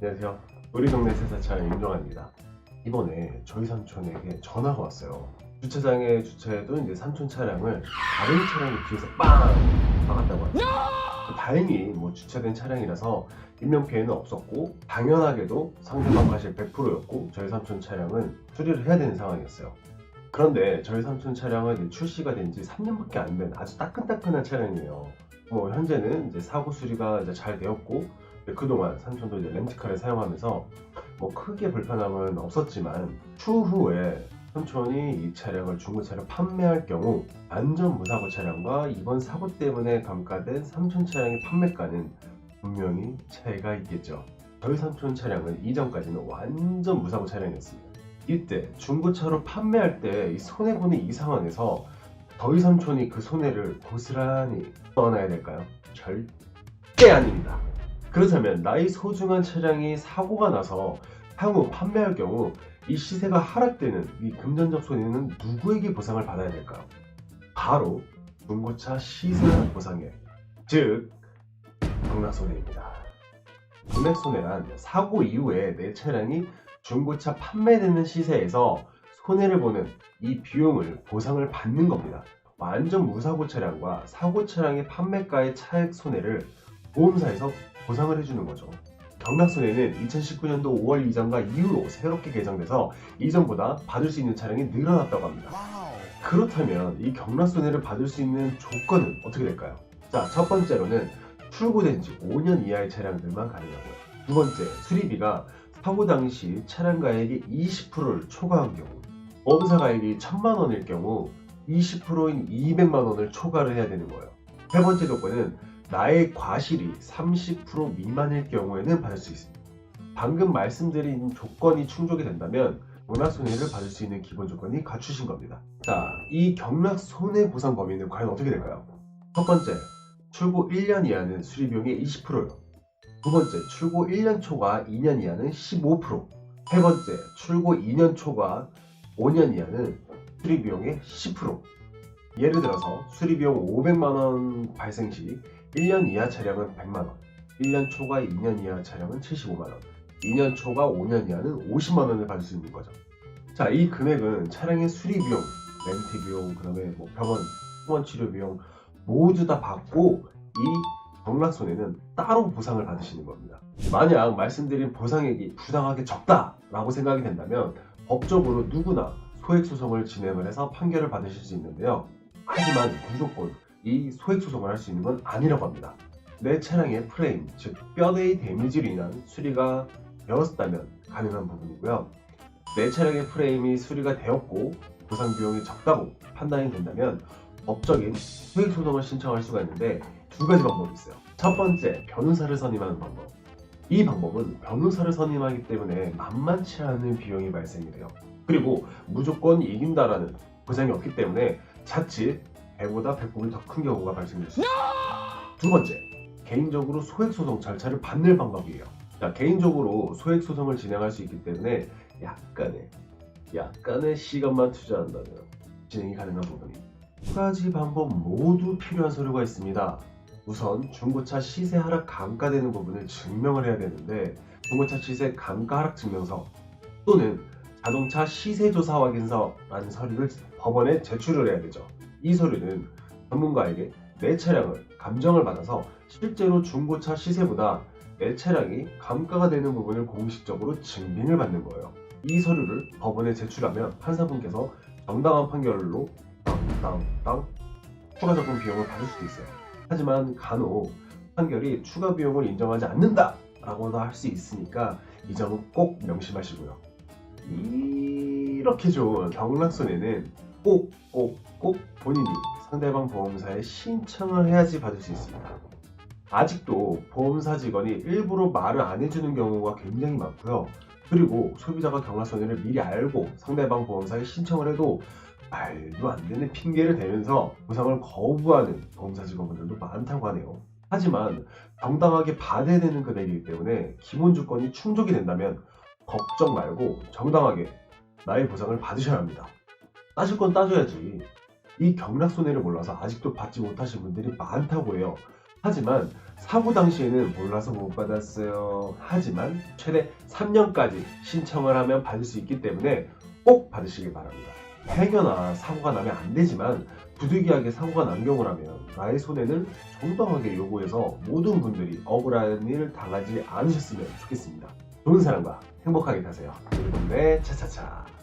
안녕하세요. 우리 동네 세차차 윤정환입니다. 이번에 저희 삼촌에게 전화가 왔어요. 주차장에 주차해도 이제 삼촌 차량을 다른 차량이 뒤에서 빵! 박았다고 하죠. 다행히 뭐 주차된 차량이라서 인명피해는 없었고 당연하게도 상대방 과실 100%였고 저희 삼촌 차량은 수리를 해야 되는 상황이었어요. 그런데 저희 삼촌 차량은 출시가 된 지 3년밖에 안 된 아주 따끈따끈한 차량이에요. 뭐 현재는 이제 사고 수리가 이제 잘 되었고 네, 그동안 삼촌도 이제 렌트카를 사용하면서 뭐 크게 불편함은 없었지만 추후에 삼촌이 이 차량을 중고차로 판매할 경우 안전 무사고 차량과 이번 사고 때문에 감가된 삼촌 차량의 판매가는 분명히 차이가 있겠죠. 저희 삼촌 차량은 이전까지는 완전 무사고 차량이었습니다. 이때 중고차로 판매할 때이 손해보는 이 상황에서 저희 삼촌이 그 손해를 고스란히 떠나야 될까요? 절대 아닙니다. 그렇다면 나의 소중한 차량이 사고가 나서 향후 판매할 경우 이 시세가 하락되는 이 금전적 손해는 누구에게 보상을 받아야 될까요? 바로 중고차 시세 보상액, 즉 경락손해입니다. 경락손해란 사고 이후에 내 차량이 중고차 판매되는 시세에서 손해를 보는 이 비용을 보상을 받는 겁니다. 완전 무사고 차량과 사고 차량의 판매가의 차액 손해를 보험사에서 보상을 해주는 거죠. 경락손해는 2019년도 5월 이전과 이후로 새롭게 개정돼서 이전보다 받을 수 있는 차량이 늘어났다고 합니다. 그렇다면 이 경락손해를 받을 수 있는 조건은 어떻게 될까요? 자, 첫 번째로는 출고된 지 5년 이하의 차량들만 가능하고요. 두 번째, 수리비가 사고 당시 차량 가액의 20%를 초과한 경우, 보험사 가액이 1000만 원일 경우 20%인 200만 원을 초과를 해야 되는 거예요. 세 번째 조건은 나의 과실이 30% 미만일 경우에는 받을 수 있습니다. 방금 말씀드린 조건이 충족이 된다면 경락 손해를 받을 수 있는 기본 조건이 갖추신 겁니다. 자, 이 경락 손해 보상 범위는 과연 어떻게 될까요? 첫 번째, 출고 1년 이하는 수리 비용의 20%요. 두 번째, 출고 1년 초과 2년 이하는 15%. 세 번째, 출고 2년 초과 5년 이하는 수리 비용의 10%. 예를 들어서 수리 비용 500만 원 발생 시 1년 이하 차량은 100만 원, 1년 초과 2년 이하 차량은 75만 원, 2년 초과 5년 이하는 50만 원을 받을 수 있는 거죠. 자, 이 금액은 차량의 수리 비용, 렌트 비용, 그 다음에 뭐 병원, 통원 치료 비용 모두 다 받고 이 경락 손해는 따로 보상을 받으시는 겁니다. 만약 말씀드린 보상액이 부당하게 적다라고 생각이 된다면 법적으로 누구나 소액 소송을 진행을 해서 판결을 받으실 수 있는데요. 하지만 무조건 이 소액 소송을 할 수 있는 건 아니라고 합니다. 내 차량의 프레임, 즉 뼈대의 데미지로 인한 수리가 되었다면 가능한 부분이고요. 내 차량의 프레임이 수리가 되었고 보상 비용이 적다고 판단이 된다면 법적인 소액 소송을 신청할 수가 있는데 두 가지 방법이 있어요. 첫 번째, 변호사를 선임하는 방법. 이 방법은 변호사를 선임하기 때문에 만만치 않은 비용이 발생이 돼요. 그리고 무조건 이긴다라는 보장이 없기 때문에 자칫 배보다 배꼽이 더 큰 경우가 발생될 수 있습니다. 두 번째, 개인적으로 소액소송 절차를 받는 방법이에요. 자, 개인적으로 소액소송을 진행할 수 있기 때문에 약간의, 약간의 시간만 투자한다면 진행이 가능한 부분입니다. 두 가지 방법 모두 필요한 서류가 있습니다. 우선 중고차 시세 하락 감가되는 부분을 증명을 해야 되는데 중고차 시세 감가 하락 증명서 또는 자동차 시세 조사 확인서라는 서류를 법원에 제출을 해야 되죠. 이 서류는 전문가에게 내 차량을 감정을 받아서 실제로 중고차 시세보다 내 차량이 감가가 되는 부분을 공식적으로 증빙을 받는 거예요. 이 서류를 법원에 제출하면 판사분께서 정당한 판결로 땅땅땅 추가 적금 비용을 받을 수도 있어요. 하지만 간혹 판결이 추가 비용을 인정하지 않는다 라고도 할 수 있으니까 이 점은 꼭 명심하시고요. 이렇게 좋은 경락손해는 꼭 꼭 꼭 본인이 상대방 보험사에 신청을 해야지 받을 수 있습니다. 아직도 보험사 직원이 일부러 말을 안 해주는 경우가 굉장히 많고요. 그리고 소비자가 경락손해를 미리 알고 상대방 보험사에 신청을 해도 말도 안 되는 핑계를 대면서 보상을 거부하는 보험사 직원분들도 많다고 하네요. 하지만 정당하게 받아야 되는 금액이기 때문에 기본 조건이 충족이 된다면 걱정 말고 정당하게 나의 보상을 받으셔야 합니다. 따질 건 따져야지. 이 경락 손해를 몰라서 아직도 받지 못하신 분들이 많다고 해요. 하지만 사고 당시에는 몰라서 못 받았어요. 하지만 최대 3년까지 신청을 하면 받을 수 있기 때문에 꼭 받으시길 바랍니다. 행여나 사고가 나면 안 되지만 부득이하게 사고가 난 경우라면 나의 손해는 정당하게 요구해서 모든 분들이 억울한 일 당하지 않으셨으면 좋겠습니다. 좋은 사람과 행복하게 사세요. 우리 동네 차차차.